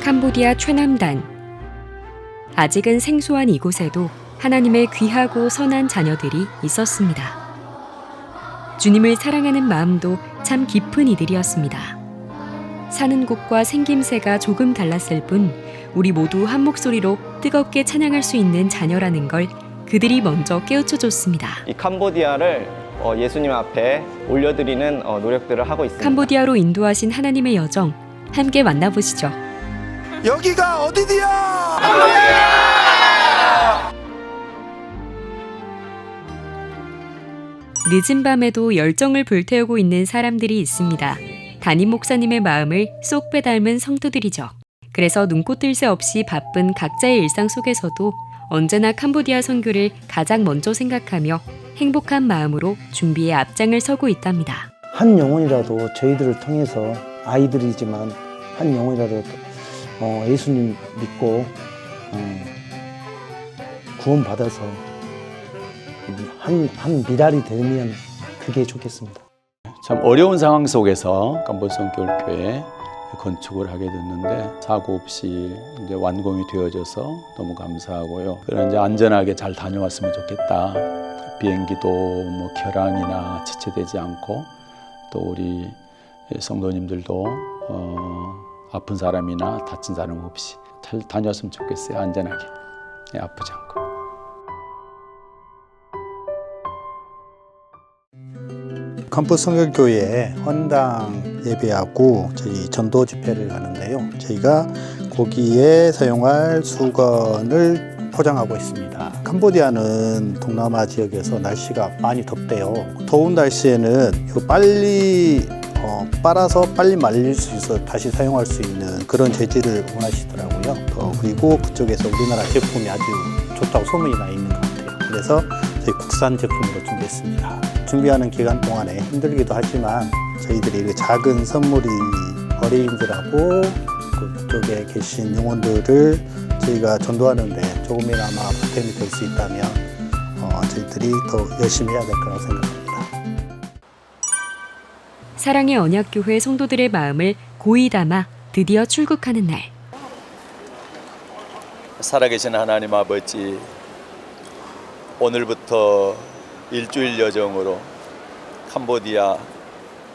캄보디아 최남단. 아직은 생소한 이곳에도 하나님의 귀하고 선한 자녀들이 있었습니다. 주님을 사랑하는 마음도 참 깊은 이들이었습니다. 사는 곳과 생김새가 조금 달랐을 뿐 우리 모두 한 목소리로 뜨겁게 찬양할 수 있는 자녀라는 걸 그들이 먼저 깨우쳐 줬습니다. 이 캄보디아를 어, 예수님 앞에 올려드리는 어, 노력들을 하고 있습니다. 캄보디아로 인도하신 하나님의 여정 함께 만나보시죠. 여기가 어디디야? 늦은 밤에도 열정을 불태우고 있는 사람들이 있습니다. 담임 목사님의 마음을 쏙 빼닮은 성도들이죠. 그래서 눈꽃 뜰새 없이 바쁜 각자의 일상 속에서도 언제나 캄보디아 선교를 가장 먼저 생각하며 행복한 마음으로 준비에 앞장을 서고 있답니다. 한 영혼이라도 저희들을 통해서 아이들이지만 한 영혼이라도 어, 예수님 믿고 어, 구원받아서 한, 한 미랄이 되면 그게 좋겠습니다. 참 어려운 상황 속에서 깜보성교회 건축을 하게 됐는데 사고 없이 이제 완공이 되어져서 너무 감사하고요. 그런 이제 안전하게 잘 다녀왔으면 좋겠다. 비행기도 뭐 결항이나 지체되지 않고 또 우리 성도님들도 어, 아픈 사람이나 다친 사람 없이 잘 다녀왔으면 좋겠어요. 안전하게 예, 아프지 않고. 캠퍼스 성결교회에 헌당 예배하고 저희 전도 집회를 하는데요. 저희가 고기에 사용할 수건을 포장하고 있습니다. 캄보디아는 동남아 지역에서 날씨가 많이 덥대요. 더운 날씨에는 빨리 어, 빨아서 빨리 말릴 수 있어 다시 사용할 수 있는 그런 재질을 원하시더라고요. 어, 그리고 그쪽에서 우리나라 제품이 아주 좋다고 소문이 나 있는 것 같아요. 그래서 저희 국산 제품으로 준비했습니다. 준비하는 기간 동안에 힘들기도 하지만 저희들이 이렇게 작은 선물이 어린이들하고 그쪽에 계신 영혼들을 저희가 전도하는데 조금이나마 보탬이 될 수 있다면 어, 저희들이 더 열심히 해야 될 거라고 생각합니다. 사랑의 언약교회 성도들의 마음을 고이 담아 드디어 출국하는 날. 살아계신 하나님 아버지 오늘부터 일주일 여정으로 캄보디아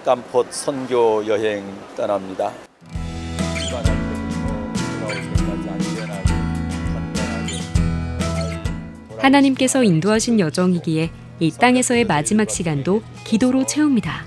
깜폿 선교 여행 떠납니다. 하나님께서 인도하신 여정이기에 이 땅에서의 마지막 시간도 기도로 채웁니다.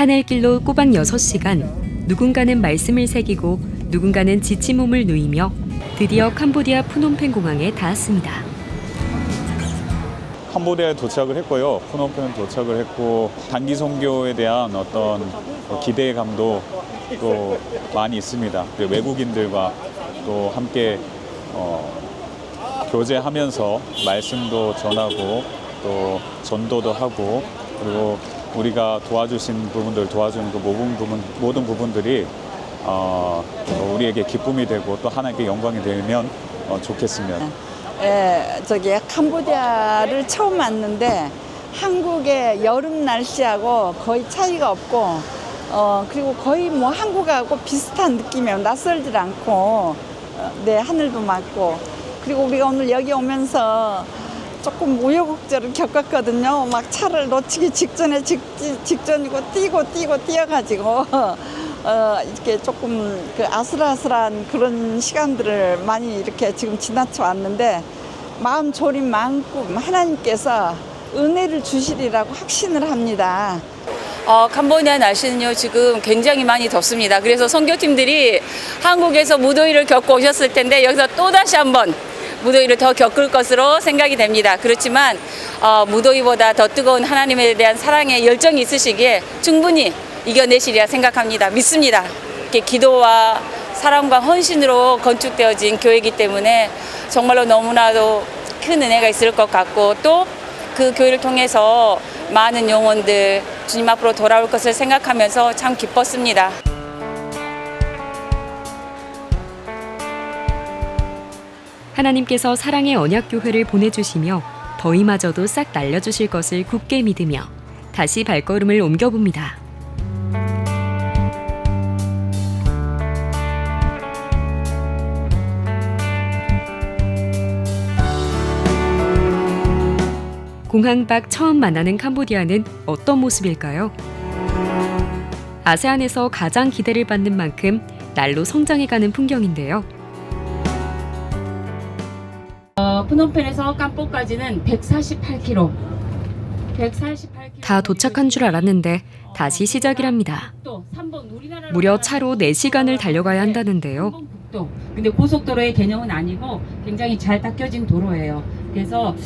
하늘길로 꼬박 6시간 누군가는 말씀을 새기고 누군가는 지친 몸을 누이며 드디어 캄보디아 푸놈펜 공항에 닿았습니다. 캄보디아에 도착을 했고요. 푸놈펜 도착을 했고 단기 선교에 대한 어떤 기대감도 또 많이 있습니다. 외국인들과 또 함께 어, 교제하면서 말씀도 전하고 또 전도도 하고 그리고 우리가 도와주신 부분들 도와주는 그 모든 부분 모든 부분들이 어, 우리에게 기쁨이 되고 또 하나님께 영광이 되면 어, 좋겠습니다. 예, 저기 캄보디아를 처음 왔는데 한국의 여름 날씨하고 거의 차이가 없고 어 그리고 거의 뭐 한국하고 비슷한 느낌이에요. 낯설질 않고 어, 네 하늘도 맑고 그리고 우리가 오늘 여기 오면서 조금 우여곡절을 겪었거든요. 막 차를 놓치기 직전에 직, 직전이고 뛰고 뛰고 뛰어가지고 어, 이렇게 조금 그 아슬아슬한 그런 시간들을 많이 이렇게 지금 지나쳐 왔는데 마음 졸인 만큼 하나님께서 은혜를 주시리라고 확신을 합니다. 어, 캄보디아 날씨는요 지금 굉장히 많이 덥습니다. 그래서 선교팀들이 한국에서 무더위를 겪고 오셨을 텐데 여기서 또 다시 한번 무더위를 더 겪을 것으로 생각이 됩니다. 그렇지만 어, 무더위보다 더 뜨거운 하나님에 대한 사랑의 열정이 있으시기에 충분히 이겨내시리라 생각합니다. 믿습니다. 이렇게 기도와 사랑과 헌신으로 건축되어진 교회이기 때문에 정말로 너무나도 큰 은혜가 있을 것 같고 또 그 교회를 통해서 많은 영혼들 주님 앞으로 돌아올 것을 생각하면서 참 기뻤습니다. 하나님께서 사랑의 언약 교회를 보내주시며 더위마저도 싹 날려주실 것을 굳게 믿으며 다시 발걸음을 옮겨봅니다. 공항 밖 처음 만나는 캄보디아는 어떤 모습일까요? 아세안에서 가장 기대를 받는 만큼 날로 성장해가는 풍경인데요. 프놈펜에서 깜뽀까지는 148km. 148km. 다 도착한 줄 알았는데 다시 시작이랍니다. 무려 차로 4시간을 달려가야 한다는데요. 근데 고속도로의 개념은 아니고 굉장히 잘 닦여진 도로예요. 그래서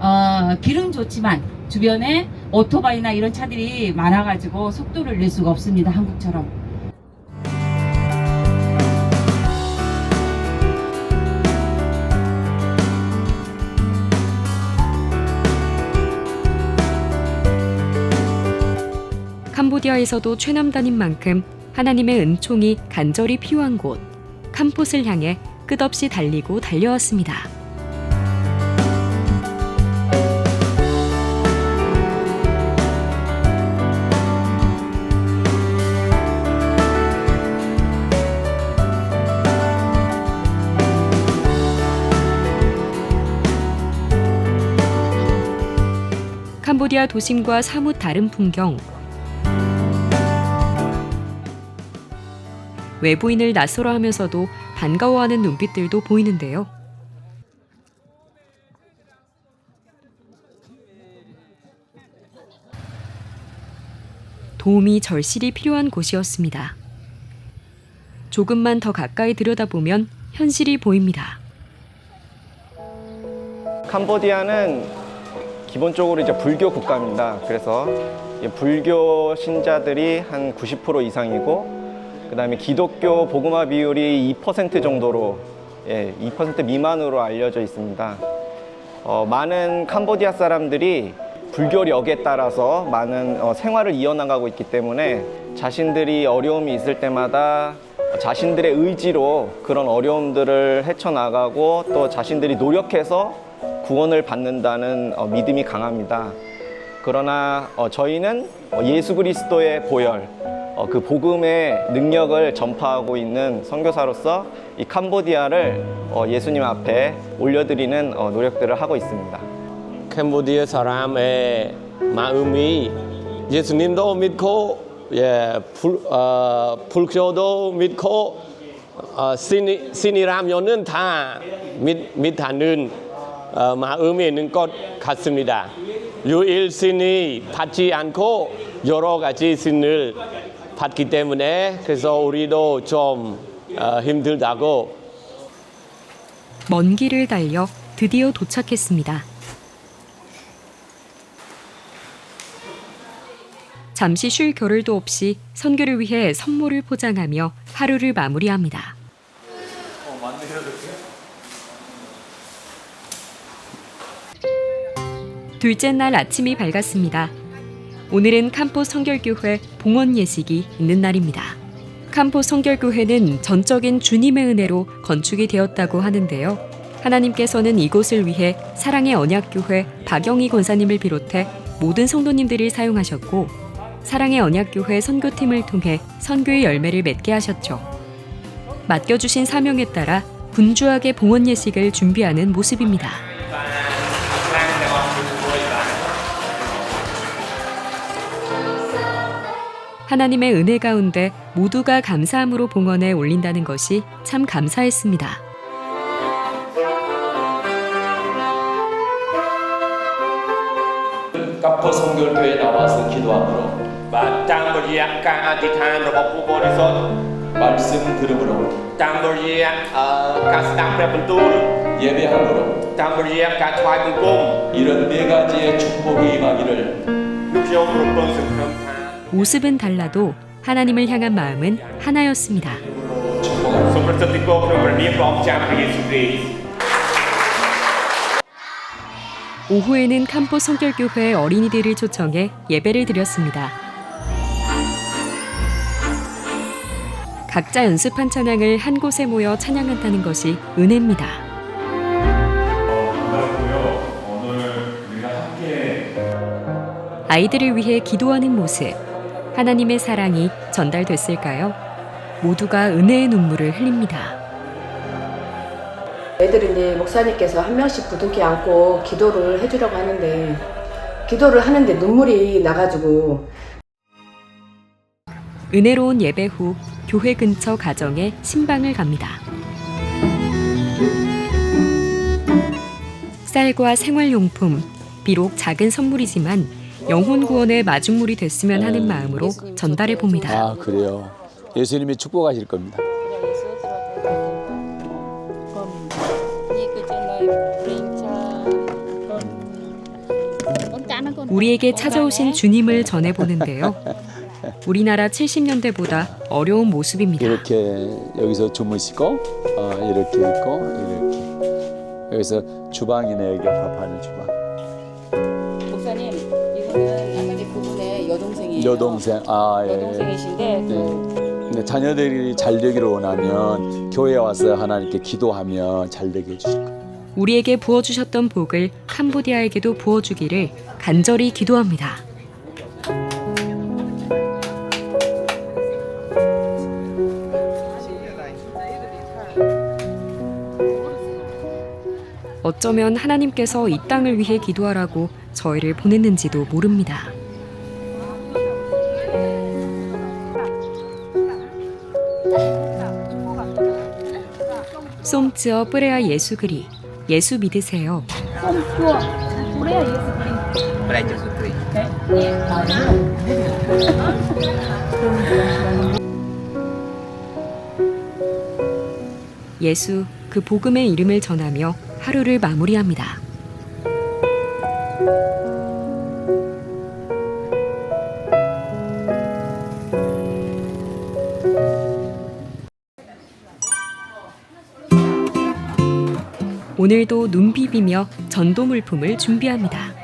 어, 길은 좋지만 주변에 오토바이나 이런 차들이 많아가지고 속도를 낼 수가 없습니다. 한국처럼. 캄보디아에서도 최남단인 만큼 하나님의 은총이 간절히 필요한 곳 캄폿을 향해 끝없이 달리고 달려왔습니다. 캄보디아 도심과 사뭇 다른 풍경 외부인을 낯설어 하면서도 반가워하는 눈빛들도 보이는데요. 도움이 절실히 필요한 곳이었습니다. 조금만 더 가까이 들여다보면 현실이 보입니다. 캄보디아는 기본적으로 이제 불교 국가입니다. 그래서 이 불교 신자들이 한 90% 이상이고 그 다음에 기독교 복음화 비율이 2% 정도로 예, 2% 미만으로 알려져 있습니다. 어, 많은 캄보디아 사람들이 불교력에 따라서 많은 어, 생활을 이어나가고 있기 때문에 자신들이 어려움이 있을 때마다 자신들의 의지로 그런 어려움들을 헤쳐나가고 또 자신들이 노력해서 구원을 받는다는 어, 믿음이 강합니다. 그러나 어, 저희는 어, 예수 그리스도의 보혈, 어, 그 복음의 능력을 전파하고 있는 선교사로서 이 캄보디아를 어, 예수님 앞에 올려드리는 어, 노력들을 하고 있습니다. 캄보디아 사람의 마음이 예수님도 믿고 예, 불, 어, 불교도 믿고 어, 신, 신이라면은 다 믿, 믿하는 어, 마음이 있는 것 같습니다. 유일 신이 받지 않고 여러 가지 신을 받기 때문에 그래서 우리도 좀 어, 힘들다고 먼 길을 달려 드디어 도착했습니다. 잠시 쉴 겨를도 없이 선교를 위해 선물을 포장하며 하루를 마무리합니다. 둘째 날 아침이 밝았습니다. 오늘은 캄포 성결교회 봉헌 예식이 있는 날입니다. 캄포 성결교회는 전적인 주님의 은혜로 건축이 되었다고 하는데요. 하나님께서는 이곳을 위해 사랑의 언약교회 박영희 권사님을 비롯해 모든 성도님들을 사용하셨고 사랑의 언약교회 선교팀을 통해 선교의 열매를 맺게 하셨죠. 맡겨주신 사명에 따라 분주하게 봉헌 예식을 준비하는 모습입니다. 하나님의 은혜 가운데 모두가 감사함으로 봉헌에 올린다는 것이 참 감사했습니다. 까퍼 성결교에 나와서 기도함으로 땅을 약간하기 단으로 먹고 버리서 말씀 들음으로 땅을 약 아, 가스땅프레 분도를 예배함으로 땅을 예약하 트와이분공 이런 네 가지의 축복이 임하기를 육시험으로 번성함 모습은 달라도 하나님을 향한 마음은 하나였습니다. 오후에는 캄포 성결교회 어린이들을 초청해 예배를 드렸습니다. 각자 연습한 찬양을 한 곳에 모여 찬양한다는 것이 은혜입니다. 아이들을 위해 기도하는 모습. 하나님의 사랑이 전달됐을까요? 모두가 은혜의 눈물을 흘립니다. 애들이 이제 목사님께서 한 명씩 부둥켜 안고 기도를 해주려고 하는데 기도를 하는데 눈물이 나가지고 은혜로운 예배 후 교회 근처 가정에 신방을 갑니다. 쌀과 생활용품, 비록 작은 선물이지만 영혼 구원의 마중물이 됐으면 하는 마음으로 전달해 봅니다. 아 그래요. 예수님이 축복하실 겁니다. 우리에게 찾아오신 주님을 전해 보는데요. 우리나라 70년대보다 어려운 모습입니다. 이렇게 여기서 주무시고 어, 이렇게 있고 이렇게 여기서 주방이네 여기 밥하는 주방. 여동생이에요. 여동생 아 예. 여동생이신데 네. 근데 자녀들이 잘 되기를 원하면 교회에 와서 하나님께 기도하면 잘 되게 해주실 거예요. 우리에게 부어주셨던 복을 캄보디아에게도 부어주기를 간절히 기도합니다. 어쩌면 하나님께서 이 땅을 위해 기도하라고 저희를 보냈는지도 모릅니다. 쏨쯔어 뿌레아 예수 그리 예수 믿으세요. 예수 그 복음의 이름을 전하며 하루를 마무리합니다. 오늘도 눈 비비며 전도 물품을 준비합니다.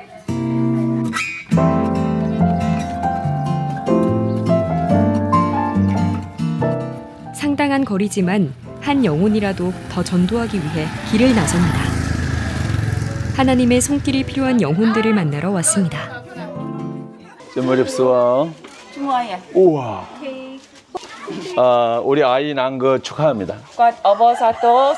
상당한 거리지만 한 영혼이라도 더 전도하기 위해 길을 나섭니다. 하나님의 손길이 필요한 영혼들을 만나러 왔습니다. 좀 어렵소. 주모아야. 우와. 어, 우리 아이 난 거 축하합니다. Kot obosato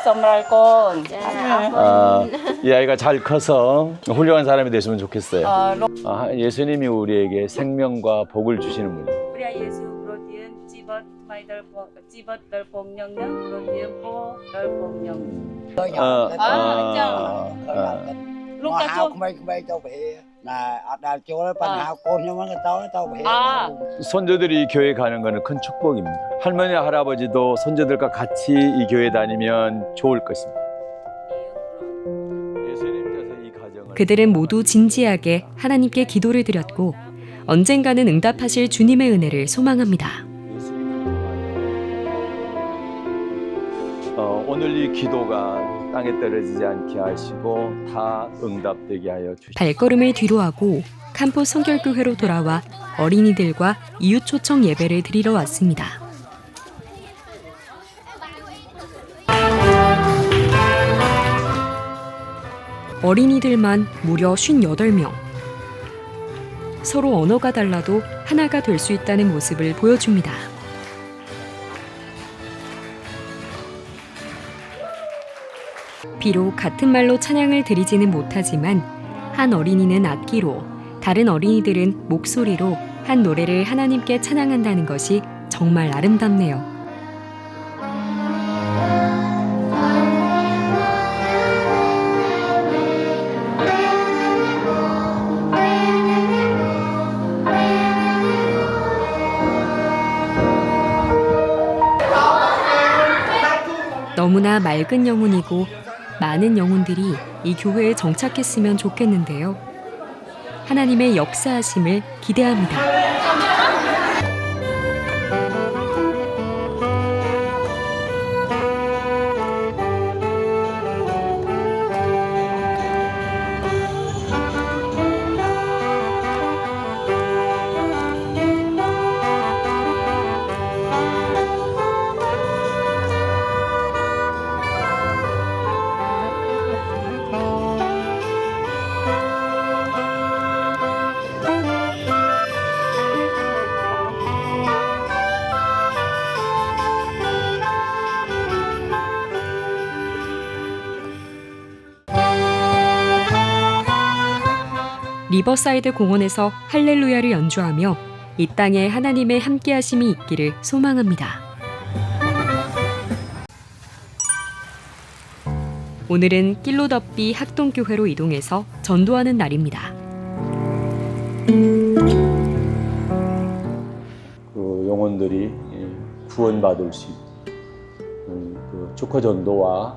어, 이 아이가 잘 커서 훌륭한 사람이 됐으면 좋겠어요. 어, 아, 예수님이 우리에게 생명과 복을 주시는 분. 우리야 예수 브로디은 집엇 마이 덜보 집엇 덜봉령령 브로디은 보 덜봉령. 아, 아, 아, 아, 아. Lúc ta cho Wow, kembali kembali tahu eh. ណាអត់ដល់ចូលបញ្ហាកូនខ្ញុំហ្នឹងក៏ទៅទៅវិហារ 아. 손주들이 교회 가는 거는 큰 축복입니다. 할머니 할아버지도 손주들과 같이 이 교회 다니면 좋을 것입니다. 예수님께서 이 가정을 그들은 모두 진지하게 하나님께 기도를 드렸고 언젠가는 응답하실 주님의 은혜를 소망합니다. 어, 오늘 이 기도가 땅에 떨어지지 않게 하시고 다 응답되게 하여 주시옵소서. 발걸음을 뒤로하고 캄포 성결교회로 돌아와 어린이들과 이웃 초청 예배를 드리러 왔습니다. 어린이들만 무려 58명. 서로 언어가 달라도 하나가 될 수 있다는 모습을 보여줍니다. 비록 같은 말로 찬양을 드리지는 못하지만 한 어린이는 악기로 다른 어린이들은 목소리로 한 노래를 하나님께 찬양한다는 것이 정말 아름답네요. 너무나 맑은 영혼이고 많은 영혼들이 이 교회에 정착했으면 좋겠는데요. 하나님의 역사하심을 기대합니다. 리버사이드 공원에서 할렐루야를 연주하며 이 땅에 하나님의 함께하심이 있기를 소망합니다. 오늘은 낄로더비 학동교회로 이동해서 전도하는 날입니다. 그 영혼들이 예, 구원받을 수 음, 그 축하 전도와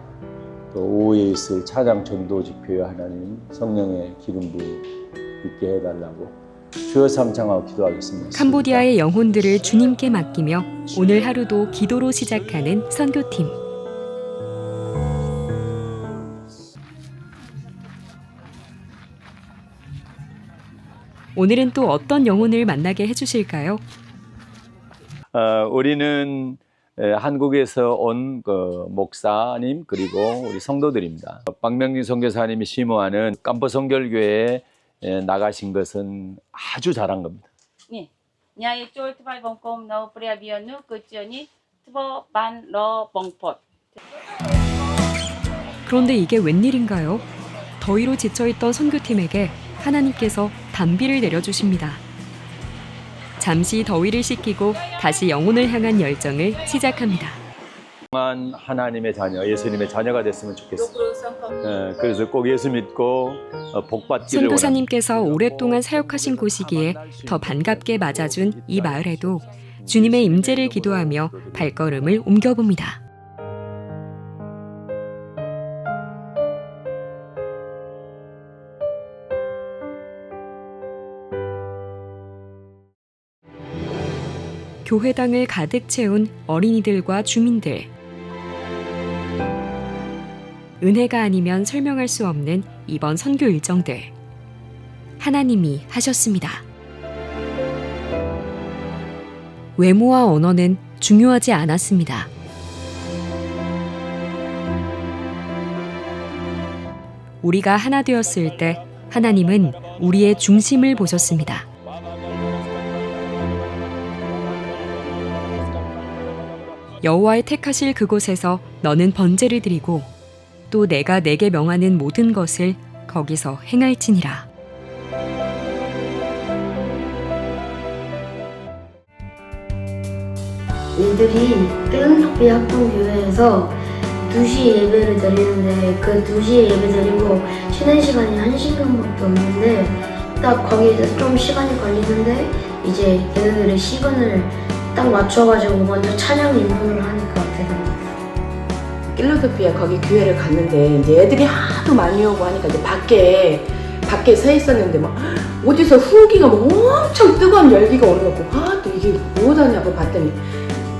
또 오후에 있을 차장 전도 집회에 하나님 성령의 기름 부음 있게 해달라고 주여 삼창하고 기도하겠습니다. 캄보디아의 영혼들을 주님께 맡기며 오늘 하루도 기도로 시작하는 선교팀. 오늘은 또 어떤 영혼을 만나게 해주실까요? 어, 우리는 에, 한국에서 온 그 목사님 그리고 우리 성도들입니다. 박명진 선교사님이 심호하는 깜포 성결교회에 에, 예, 나가신 것은 아주 잘한 겁니다. 예. 네. 야이 쫄트발 봉꼼 너 브레비언누 그지언이 트버 반러 봉폿. 그런데 이게 웬일인가요? 더위로 지쳐있던 선교팀에게 하나님께서 단비를 내려주십니다. 잠시 더위를 식히고 다시 영혼을 향한 열정을 시작합니다. 하나님의 자녀, 예수님의 자녀가 됐으면 좋겠습니다. 그래서 꼭 예수 믿고 어, 복 받기를 원합니다. 선교사님께서 오랫동안 사역하신 곳이기에 더 반갑게 맞아준 이 마을에도 주님의 임재를 기도하며 발걸음을 옮겨봅니다. 교회당을 가득 채운 어린이들과 주민들. 은혜가 아니면 설명할 수 없는 이번 선교 일정들. 하나님이 하셨습니다. 외모와 언어는 중요하지 않았습니다. 우리가 하나 되었을 때 하나님은 우리의 중심을 보셨습니다. 여호와의 택하실 그곳에서 너는 번제를 드리고 또 내가 내게 명하는 모든 것을 거기서 행할지니라. 이들이 삐은석비 합동교회에서 2시 예배를 드리는데 그 2시 예배 드리고 쉬는 시간이 1시간밖에 없는데 딱 거기에서 좀 시간이 걸리는데 이제 얘네들의 시간을 딱 맞춰가지고 먼저 찬양 인도를 하는 것 같아요. 킬러소피아 거기 교회를 갔는데 이제 애들이 하도 많이 오고 하니까 이제 밖에 밖에 서 있었는데 막 어디서 후기가 막 엄청 뜨거운 열기가 오는 거고 아 또 이게 뭐다냐고 봤더니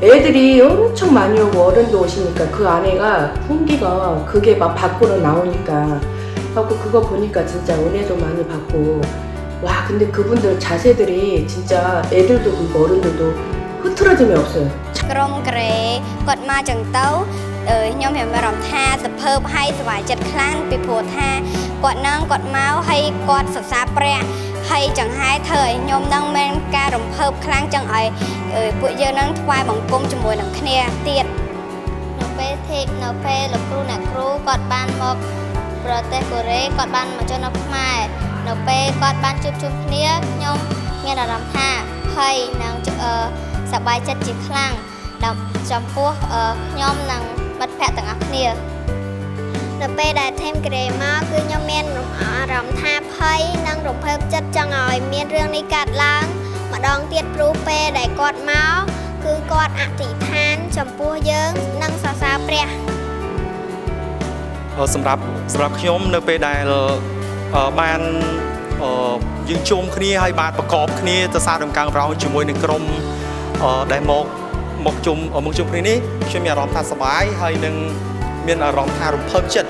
애들이 엄청 많이 오고 어른도 오시니까 그 안에가 훈기가 그게 막 밖으로 나오니까 갖고 그거 보니까 진짜 은혜도 많이 받고 와 근데 그분들 자세들이 진짜 애들도 그 어른들도 흐트러짐이 없어요. 그럼 그래, 꽃마 정도 កចឹងទៅអឺខ្ញុំមានអារម្មណ៍ថាសភើបហើយសុវត្ថិចិត្តខ្លាំងពីព្រោះថាគាត់នឹងគាត់មកហើយគាត់សរសើរព្រះហើយចង្ហែធ្វើឲ្យខ្ញុំនឹងមានការរំភើបខ្លាំងចឹងឲ្យអឺពួកយើងនឹងថ្វាយបង្គំជាមួយនឹងគ្នាទៀតនៅពេលធីបនៅពេលលោកគ្រូអ្នកគ្រូគាត់បានមកប្រទេសកូរ៉េគាត់បានមកចូលនៅខ្មែរនៅពេលគាត់បានជួបជុំគ្នាខ្ញុំមានអារម្មណ៍ថាភ័យនិងអឺសប្បាយចិត្តជាខ្លាំងដល់ចំពោះអឺខ្ញុំនិង មិត្តភ័ក្តិទាំងអស់គ្នានៅពេលដែល team ក្រេមកគឺខ្ញុំមានអារម្មណ៍ថាភ័យនិងរំភើបចិត្តចង់ឲ្យមានរឿងនេះកើតឡើង ម្ដងទៀតព្រោះពេលដែលគាត់មកគឺគាត់អធិដ្ឋាន ចំពោះយើងនិងសរសើរព្រះសម្រាប់សម្រាប់ខ្ញុំនៅពេលដែលអឺបានអឺយើងជុំគ្នាហើយបានប្រកបគ្នាទៅសារដំកើងប្រោងជាមួយនឹងក្រុមអឺដែលមក មកជុំមកជុំគ្នានេះខ្ញុំមានអារម្មណ៍ថាសប្បាយហើយនឹងមានអារម្មណ៍ថារំភើបចិត្ត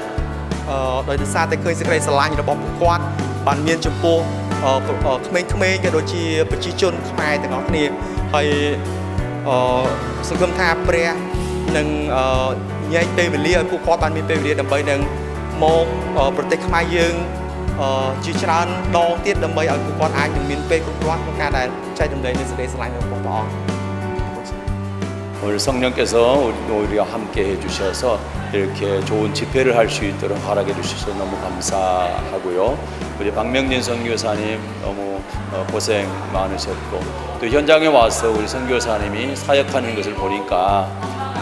អឺដោយសារតែឃើញសេចក្តីស្រឡាញ់របស់ពួកគាត់បានមានចំពោះអឺក្មេងៗក៏ដូចជាប្រជាជនខ្មែរទាំងអស់គ្នាហើយអឺសង្ឃឹមថាព្រះនឹងអឺញែកពេលវេលាឲ្យពួកគាត់បានមានពេលវេលាដើម្បីនឹងមកអឺប្រទេសខ្មែរយើងអឺជាច្រើនដងទៀតដើម្បីឲ្យពួកគាត់អាចនឹងមានពេលគ្រប់គ្រាន់ក្នុងការដែលចែករំលែកនូវសេចក្តីស្រឡាញ់របស់ព្រះអង្គ 어, 오늘 성령께서 우리- 우리와 함께 해주셔서 이렇게 좋은 집회를 할 수 있도록 허락해 주셔서 너무 감사하고요. 우리 박명진 선교사님 너무 어, 고생 많으셨고 또 현장에 와서 우리 선교사님이 사역하는 것을 보니까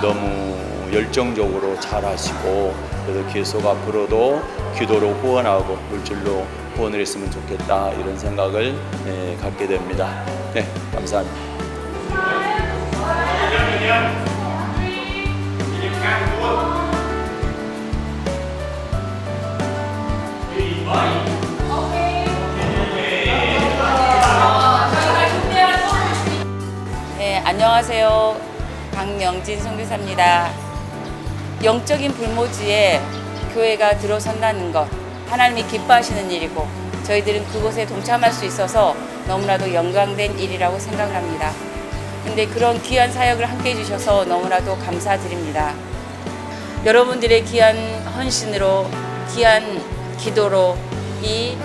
너무 열정적으로 잘하시고 그래서 계속 앞으로도 기도로 후원하고 물질로 후원을 했으면 좋겠다 이런 생각을 예, 갖게 됩니다. 네, 감사합니다. 네, 안녕하세요. 박명진 선교사입니다. 영적인 불모지에 교회가 들어선다는 것, 하나님이 기뻐하시는 일이고, 저희들은 그곳에 동참할 수 있어서 너무나도 영광된 일이라고 생각합니다. 근데 그런 귀한 사역을 함께 해주셔서 너무나도 감사드립니다. 여러분들의 귀한 헌신으로, 귀한 기도로 이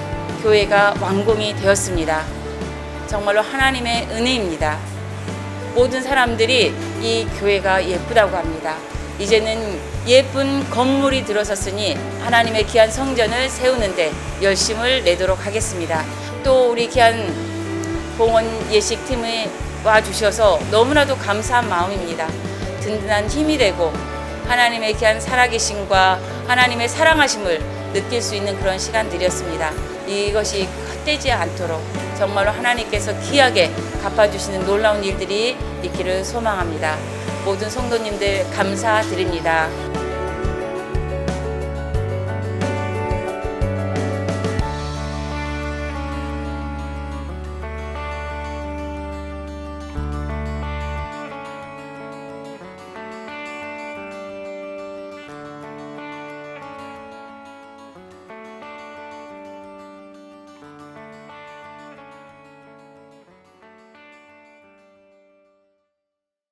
교회가 완공이 되었습니다. 정말로 하나님의 은혜입니다. 모든 사람들이 이 교회가 예쁘다고 합니다. 이제는 예쁜 건물이 들어섰으니 하나님의 귀한 성전을 세우는데 열심을 내도록 하겠습니다. 또 우리 귀한 봉헌 예식팀에 와 주셔서 너무나도 감사한 마음입니다. 든든한 힘이 되고 하나님의 귀한 살아계심과 하나님의 사랑하심을 느낄 수 있는 그런 시간들이었습니다. 이것이 헛되지 않도록 정말로 하나님께서 귀하게 갚아주시는 놀라운 일들이 있기를 소망합니다. 모든 성도님들 감사드립니다.